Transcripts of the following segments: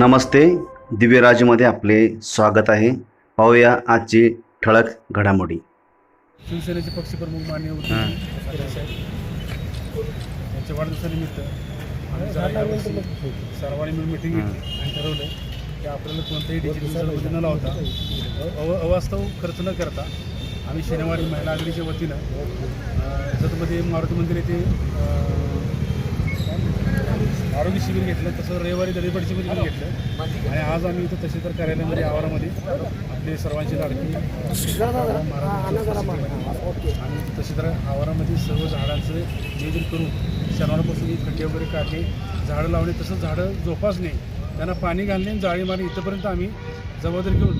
नमस्ते. दिव्यराजमध्ये आपले स्वागत आहे. पाहूया आजची ठळक घडामोडी. शिवसेनेचे पक्षप्रमुख मान्य उद्धव हां. ठाकरे साहेब. यांच्या वाढदिवसानिमित्त सर्वांनी मिळून मिटिंग घेतली आणि ठरवलं की आपल्याला कोणत्याही डिजिटल न लावता अव अवास्तव खर्च न करता आम्ही शनिवारी महिला आघाडीच्या वतीनं जतमध्ये मारुती मंदिर येथे आरोग्य शिबिर घेतलं तसं रविवारी दलितपाडी शिबिर पण घेतलं. आणि आज आम्ही इथं तहसीलदार कार्यालयामध्ये आवारामध्ये आपले सर्वांची लाडकी आणि तहसीलदार आवारामध्ये सर्व झाडांचं नियोजन करून शनिवारपासून खड्डे वगैरे काढणे झाडं लावणे तसंच झाडं जोपासणे त्यांना पाणी घालणे जाळी मारणे इथंपर्यंत आम्ही जबाबदारी घेऊन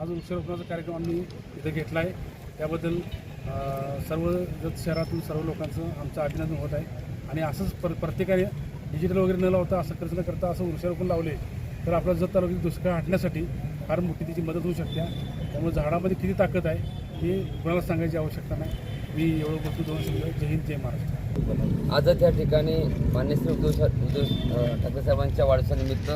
आज वृक्षारोपणाचा कार्यक्रम आम्ही इथं घेतला आहे त्याबद्दल सर्व जत शहरातून सर्व लोकांचं आमचं अभिनंदन होत आहे. आणि असंच पर प्रत्येकाने डिजिटल वगैरे न लावता असं खर्च न करता असं वृक्षारोपण लावले तर आपला जत तालुक्यात दुष्काळ हटण्यासाठी फार मोठी त्याची मदत होऊ शकते. त्यामुळे झाडामध्ये किती ताकद आहे हे कुणाला सांगायची आवश्यकता नाही. मी एवढं बोलतो दोन शब्द. जय हिंद जय महाराष्ट्र. आज या ठिकाणी मान्यश्री उद्धव उद्धव ठाकरे साहेबांच्या वाढदिवसानिमित्त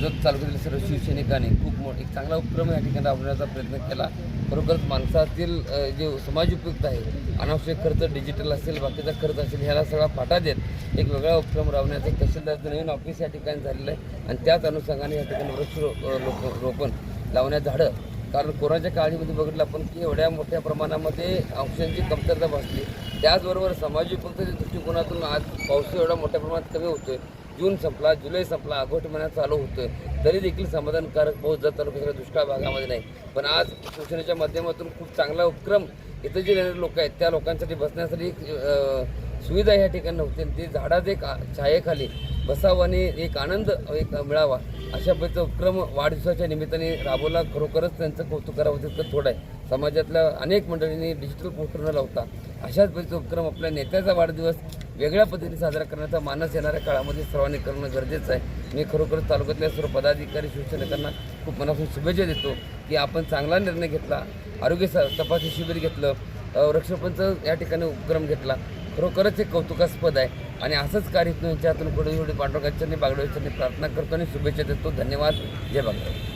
जत तालुक्यातील सर्व शिवसैनिकांनी खूप मोठा एक चांगला उपक्रम या ठिकाणी राबवण्याचा प्रयत्न केला. खरोखरच माणसातील जे समाज उपयुक्त आहे अनावश्यक खर्च डिजिटल असेल बाकीचा खर्च असेल ह्याला सगळा फाटा देत एक वेगळा उपक्रम राबवण्याचं तहसीलदारचं नवीन ऑफिस या ठिकाणी झालेलं आहे. आणि त्याच अनुषंगाने या ठिकाणी वृक्ष रो- रोपण लावण्यात झाडं कारण कोरोनाच्या काळामध्ये बघितलं आपण की एवढ्या मोठ्या प्रमाणामध्ये ऑक्सिजनची कमतरता भासली. त्याचबरोबर समाज उपयुक्तच्या दृष्टिकोनातून आज पाऊस एवढा मोठ्या प्रमाणात कमी होतोय. जून संपला जुलै संपला ऑगस्ट महिन्यात चालू होतोय. तरी देखील समाधानकारक पाऊस जर तालुक्याच्या दुष्काळ भागामध्ये नाही. पण आज सूचनेच्या माध्यमातून खूप चांगला उपक्रम इथं जे येणारे लोक आहेत त्या लोकांसाठी बसण्यासाठी एक सुविधा या ठिकाणी नव्हती. आणि ती झाडात एक छायेखाली बसावं आणि एक आनंद एक मिळावा अशा पद्धतीचा उपक्रम वाढदिवसाच्या निमित्ताने राबवला. खरोखरच त्यांचं कौतुक करावं तितकं थोडं आहे. समाजातल्या अनेक मंडळींनी डिजिटल पोस्टर न लावता अशाच पद्धतीचा उपक्रम आपल्या नेत्याचा वाढदिवस वेगळ्या पद्धतीने साजरा करण्याचा मानस येणाऱ्या काळामध्ये सर्वांनी करणं गरजेचं आहे. मी खरोखरच तालुक्यातल्या सर्व पदाधिकारी शिवसेनेकांना खूप मनापासून शुभेच्छा देतो की आपण चांगला निर्णय घेतला आरोग्य तपासणी शिबिर घेतलं वृक्षपंच या ठिकाणी उपक्रम घेतला. खरोखरच एक कौतुकास्पद आहे आणि असंच कार्य यांच्या हातून पुढे एवढी पांडुरंगाच्यांनी बागडवेच्यांनी प्रार्थना करतो आणि शुभेच्छा देतो. धन्यवाद. जय बागडे